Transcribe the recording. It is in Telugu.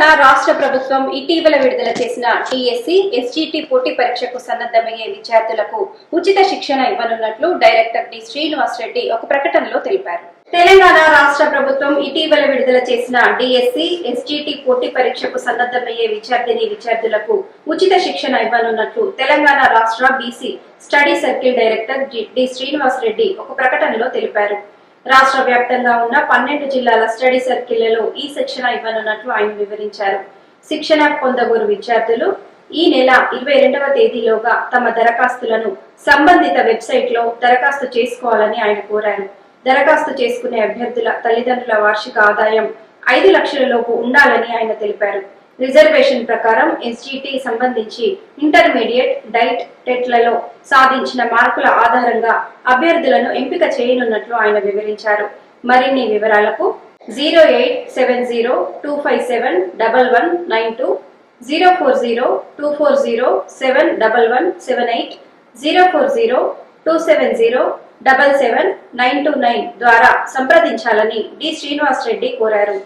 తెలంగాణ రాష్ట్ర ప్రభుత్వం ఇటీవల విడుదల చేసిన టీఎస్సీ ఎస్జీటీ పోటీ పరీక్షకు సన్నద్ధమయ్యే విద్యార్థులకు ఉచిత శిక్షణ ఇవ్వనున్నట్లు డైరెక్టర్ డి. శ్రీనివాస్ రెడ్డి ఒక ప్రకటనలో తెలిపారు. తెలంగాణ రాష్ట్ర ప్రభుత్వం ఇటీవల విడుదల చేసిన డిఎస్సి ఎస్జీటీ పోటీ పరీక్షకు సన్నద్ధమయ్యే విద్యార్థిని విద్యార్థులకు ఉచిత శిక్షణ ఇవ్వనున్నట్లు తెలంగాణ రాష్ట్ర BC study circle director D. Srinivas Reddy ఒక ప్రకటనలో తెలిపారు. రాష్ట్ర వ్యాప్తంగా ఉన్న పన్నెండు జిల్లాల స్టడీ సర్కిళ్ళలో ఈ శిక్షణ ఇవ్వనున్నట్లు ఆయన వివరించారు. శిక్షణ పొందగోరు విద్యార్థులు ఈ నెల ఇరవై రెండవ తేదీలోగా తమ దరఖాస్తులను సంబంధిత వెబ్సైట్లో దరఖాస్తు చేసుకోవాలని ఆయన కోరారు. దరఖాస్తు చేసుకునే అభ్యర్థుల తల్లిదండ్రుల వార్షిక ఆదాయం ఐదు లక్షల లోపు ఉండాలని ఆయన తెలిపారు. రిజర్వేషన్ ప్రకారం ఎస్జిటి సంబంధించి ఇంటర్మీడియట్ డైట్ టెట్లలో సాధించిన మార్కుల ఆధారంగా అభ్యర్థులను ఎంపిక చేయనున్నట్లు ఆయన వివరించారు. మరిన్ని వివరాలకు zero eight seven zero two five seven double one nine two zero four zero two four zero seven double one seven eight zero four zero two seven zero double seven nine two nine ద్వారా సంప్రదించాలని డి శ్రీనివాస్ రెడ్డి కోరారు.